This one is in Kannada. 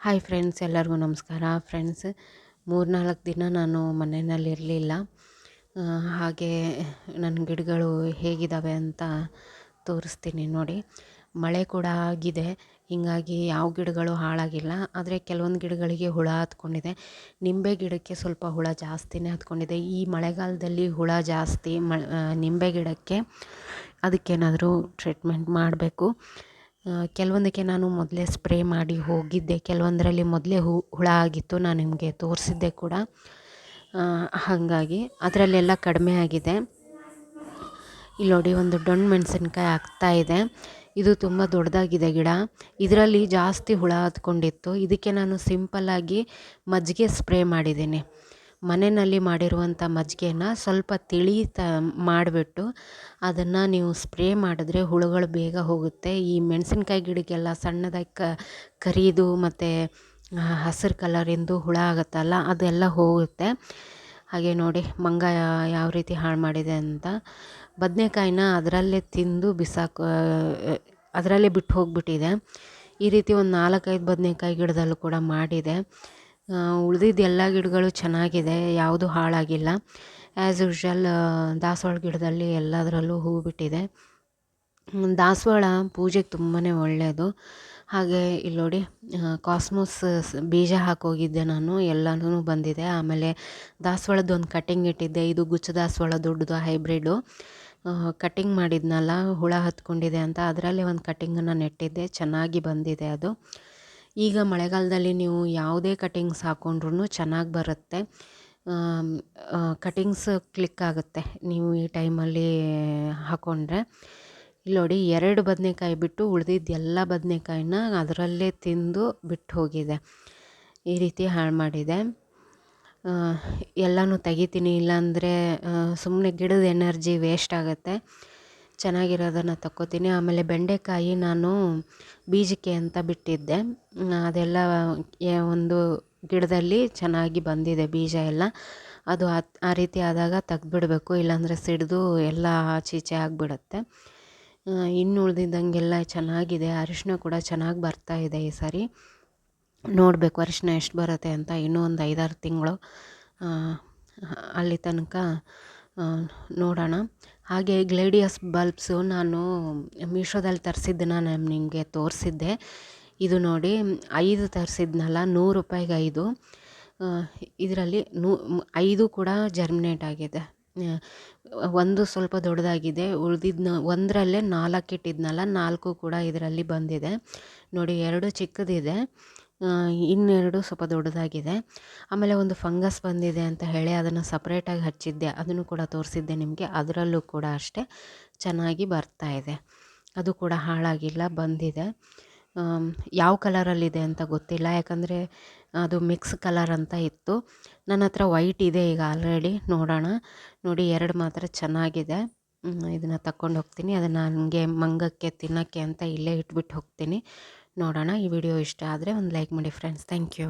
ಹಾಯ್ ಫ್ರೆಂಡ್ಸ್ ಎಲ್ಲರಿಗೂ ನಮಸ್ಕಾರ. ಫ್ರೆಂಡ್ಸ್ ಮೂರ್ನಾಲ್ಕು ದಿನ ನಾನು ಮನೆಯಲ್ಲಿರಲಿಲ್ಲ. ಹಾಗೆ ನನ್ನ ಗಿಡಗಳು ಹೇಗಿದ್ದಾವೆ ಅಂತ ತೋರಿಸ್ತೀನಿ ನೋಡಿ. ಮಳೆ ಕೂಡ ಆಗಿದೆ. ಹೀಗಾಗಿ ಯಾವ ಗಿಡಗಳು ಹಾಳಾಗಿಲ್ಲ. ಆದರೆ ಕೆಲವೊಂದು ಗಿಡಗಳಿಗೆ ಹುಳ ಹತ್ಕೊಂಡಿದೆ. ನಿಂಬೆ ಗಿಡಕ್ಕೆ ಸ್ವಲ್ಪ ಹುಳ ಜಾಸ್ತಿನೇ ಹತ್ಕೊಂಡಿದೆ. ಈ ಮಳೆಗಾಲದಲ್ಲಿ ಹುಳ ಜಾಸ್ತಿ, ಮ ನಿಂಬೆ ಗಿಡಕ್ಕೆ ಅದಕ್ಕೇನಾದರೂ ಟ್ರೀಟ್ಮೆಂಟ್ ಮಾಡಬೇಕು. ಕೆಲವೊಂದಕ್ಕೆ ನಾನು ಮೊದಲೇ ಸ್ಪ್ರೇ ಮಾಡಿ ಹೋಗಿದ್ದೆ. ಕೆಲವೊಂದರಲ್ಲಿ ಮೊದಲೇ ಹು, ಹುಳ ಆಗಿತ್ತು, ನಾನು ನಿಮಗೆ ತೋರಿಸಿದ್ದೆ ಕೂಡ. ಹಾಗಾಗಿ ಅದರಲ್ಲೆಲ್ಲ ಕಡಿಮೆ ಆಗಿದೆ. ಇಲ್ಲಿ ನೋಡಿ ಒಂದು ಡೊಣ್ಣ ಮೆಣಸಿನ್ಕಾಯಿ ಇದೆ. ಇದು ತುಂಬ ದೊಡ್ಡದಾಗಿದೆ ಗಿಡ. ಇದರಲ್ಲಿ ಜಾಸ್ತಿ ಹುಳ ಹತ್ಕೊಂಡಿತ್ತು. ಇದಕ್ಕೆ ನಾನು ಸಿಂಪಲ್ಲಾಗಿ ಮಜ್ಜಿಗೆ ಸ್ಪ್ರೇ ಮಾಡಿದ್ದೀನಿ. ಮನೆಯಲ್ಲಿ ಮಾಡಿರುವಂಥ ಮಜ್ಜಿಗೆನ ಸ್ವಲ್ಪ ತಿಳಿ ತ ಮಾಡಿಬಿಟ್ಟು ಅದನ್ನು ನೀವು ಸ್ಪ್ರೇ ಮಾಡಿದ್ರೆ ಹುಳುಗಳು ಬೇಗ ಹೋಗುತ್ತೆ. ಈ ಮೆಣಸಿನ್ಕಾಯಿ ಗಿಡಕ್ಕೆಲ್ಲ ಸಣ್ಣದಾಗಿ ಕರಿದು ಮತ್ತು ಹಸಿರು ಕಲರಿಂದು ಹುಳ ಆಗುತ್ತಲ್ಲ ಅದೆಲ್ಲ ಹೋಗುತ್ತೆ. ಹಾಗೆ ನೋಡಿ ಮಂಗ ಯಾವ ರೀತಿ ಹಾಳು ಮಾಡಿದೆ ಅಂತ. ಬದನೇಕಾಯಿನ ಅದರಲ್ಲೇ ತಿಂದು ಬಿಸಾಕ ಅದರಲ್ಲೇ ಬಿಟ್ಟು ಹೋಗಿಬಿಟ್ಟಿದೆ. ಈ ರೀತಿ ಒಂದು ನಾಲ್ಕೈದು ಬದನೇಕಾಯಿ ಗಿಡದಲ್ಲೂ ಕೂಡ ಮಾಡಿದೆ. ಉಳ್ದಿದ್ದು ಎಲ್ಲ ಗಿಡಗಳು ಚೆನ್ನಾಗಿದೆ, ಯಾವುದೂ ಹಾಳಾಗಿಲ್ಲ. ಆ್ಯಸ್ ಯೂಶ್ವಲ್ ದಾಸವಾಳ ಗಿಡದಲ್ಲಿ ಎಲ್ಲದರಲ್ಲೂ ಹೂ ಬಿಟ್ಟಿದೆ. ದಾಸವಾಳ ಪೂಜೆಗೆ ತುಂಬಾ ಒಳ್ಳೆಯದು ಹಾಗೆ ಇಲ್ಲಿ ನೋಡಿ ಕಾಸ್ಮೋಸ್ ಬೀಜ ಹಾಕೋಗಿದ್ದೆ ನಾನು, ಎಲ್ಲನೂ ಬಂದಿದೆ. ಆಮೇಲೆ ದಾಸವಾಳದ್ದು ಒಂದು ಕಟ್ಟಿಂಗ್ ಇಟ್ಟಿದ್ದೆ. ಇದು ಗುಚ್ಚ ದಾಸವಾಳ ದೊಡ್ಡದು ಹೈಬ್ರಿಡು ಕಟ್ಟಿಂಗ್ ಮಾಡಿದ್ನಲ್ಲ, ಹುಳ ಹತ್ಕೊಂಡಿದೆ ಅಂತ, ಅದರಲ್ಲೇ ಒಂದು ಕಟ್ಟಿಂಗನ್ನು ನೆಟ್ಟಿದ್ದೆ. ಚೆನ್ನಾಗಿ ಬಂದಿದೆ ಅದು. ಈಗ ಮಳೆಗಾಲದಲ್ಲಿ ನೀವು ಯಾವುದೇ ಕಟಿಂಗ್ಸ್ ಹಾಕ್ಕೊಂಡ್ರೂ ಚೆನ್ನಾಗಿ ಬರುತ್ತೆ. ಕಟಿಂಗ್ಸ್ ಕ್ಲಿಕ್ ಆಗುತ್ತೆ. ನೀವು ಈ ಟೈಮಲ್ಲಿ ಹಾಕ್ಕೊಂಡ್ರೆ ಇಲ್ಲಿ ನೋಡಿ ಎರಡು ಬದನೇಕಾಯಿ ಬಿಟ್ಟು ಉಳಿದಿದ್ದು ಎಲ್ಲ ಬದನೇಕಾಯಿನ ಅದರಲ್ಲೇ ತಿಂದು ಬಿಟ್ಟು ಹೋಗಿದೆ. ಈ ರೀತಿ ಹಾಳು ಮಾಡಿದೆ. ಎಲ್ಲನೂ ತೆಗಿತೀನಿ ಇಲ್ಲಾಂದರೆ ಸುಮ್ಮನೆ ಗಿಡದ ಎನರ್ಜಿ ವೇಸ್ಟ್ ಆಗುತ್ತೆ. ಚೆನ್ನಾಗಿರೋದನ್ನು ತಕ್ಕೋತೀನಿ. ಆಮೇಲೆ ಬೆಂಡೆಕಾಯಿ ನಾನು ಬೀಜಕ್ಕೆ ಅಂತ ಬಿಟ್ಟಿದ್ದೆ. ಅದೆಲ್ಲ ಒಂದು ಗಿಡದಲ್ಲಿ ಚೆನ್ನಾಗಿ ಬಂದಿದೆ ಬೀಜ ಎಲ್ಲ. ಅದು ಆ ರೀತಿ ಆದಾಗ ತೆಗ್ದುಬಿಡ್ಬೇಕು, ಇಲ್ಲಾಂದರೆ ಸಿಡಿದು ಎಲ್ಲ ಆಚೆ ಈಚೆ ಆಗಿಬಿಡತ್ತೆ ಇನ್ನು ಉಳಿದಿದ್ದಂಗೆಲ್ಲ ಚೆನ್ನಾಗಿದೆ. ಅರಿಶಿನ ಕೂಡ ಚೆನ್ನಾಗಿ ಬರ್ತಾ ಇದೆ ಈ ಸಾರಿ. ನೋಡಬೇಕು ಅರಿಶಿನ ಎಷ್ಟು ಬರುತ್ತೆ ಅಂತ ಇನ್ನೂ ಒಂದು ಐದಾರು ತಿಂಗಳು. ಅಲ್ಲಿ ತನಕ ನೋಡೋಣ. ಹಾಗೆ ಗ್ಲೇಡಿಯಸ್ ಬಲ್ಬ್ಸು ನಾನು ಮೀಶೋದಲ್ಲಿ ತರಿಸಿದ್ದನ್ನ ನಾನು ನಿಮಗೆ ತೋರಿಸಿದ್ದೆ. ಇದು ನೋಡಿ, ಐದು ತರಿಸಿದ್ನಲ್ಲ, ನೂರು ರೂಪಾಯಿಗೆ ಐದು. ಇದರಲ್ಲಿ ನೂ, ಐದು ಕೂಡ ಜರ್ಮಿನೇಟ್ ಆಗಿದೆ. ಒಂದು ಸ್ವಲ್ಪ ದೊಡ್ಡದಾಗಿದೆ, ಉಳಿದಿದ್ನ, ಒಂದರಲ್ಲೇ ನಾಲ್ಕು ಇಟ್ಟಿದ್ನಲ್ಲ, ನಾಲ್ಕು ಕೂಡ ಇದರಲ್ಲಿ ಬಂದಿದೆ. ನೋಡಿ, ಎರಡು ಚಿಕ್ಕದಿದೆ. ಇನ್ನೆರಡು ಸ್ವಲ್ಪ ದೊಡ್ಡದಾಗಿದೆ. ಆಮೇಲೆ ಒಂದು ಫಂಗಸ್ ಬಂದಿದೆ ಅಂತ ಹೇಳಿ ಅದನ್ನು ಸಪ್ರೇಟಾಗಿ ಹಚ್ಚಿದ್ದೆ. ಅದನ್ನು ಕೂಡ ತೋರಿಸಿದ್ದೆ ನಿಮಗೆ. ಅದರಲ್ಲೂ ಕೂಡ ಅಷ್ಟೇ ಚೆನ್ನಾಗಿ ಬರ್ತಾ ಇದೆ. ಅದು ಕೂಡ ಹಾಳಾಗಿಲ್ಲ, ಬಂದಿದೆ. ಯಾವ ಕಲರಲ್ಲಿದೆ ಅಂತ ಗೊತ್ತಿಲ್ಲ. ಯಾಕಂದರೆ ಅದು ಮಿಕ್ಸ್ ಕಲರ್ ಅಂತ ಇತ್ತು. ನನ್ನ ಹತ್ರ ವೈಟ್ ಇದೆ ಈಗ ಆಲ್ರೆಡಿ ನೋಡೋಣ. ನೋಡಿ, ಎರಡು ಮಾತ್ರ ಚೆನ್ನಾಗಿದೆ. ಇದನ್ನು ತಗೊಂಡು ಹೋಗ್ತೀನಿ. ಅದನ್ನು ನನಗೆ ಮಂಗಕ್ಕೆ, ತಿನ್ನೋಕ್ಕೆ ಅಂತ ಇಲ್ಲೇ ಇಟ್ಬಿಟ್ಟು ಹೋಗ್ತೀನಿ. ನೋಡೋಣ ಈ ವಿಡಿಯೋ ಇಷ್ಟ ಆದರೆ ಒಂದು ಲೈಕ್ ಮಾಡಿ ಫ್ರೆಂಡ್ಸ್ ಥ್ಯಾಂಕ್ ಯು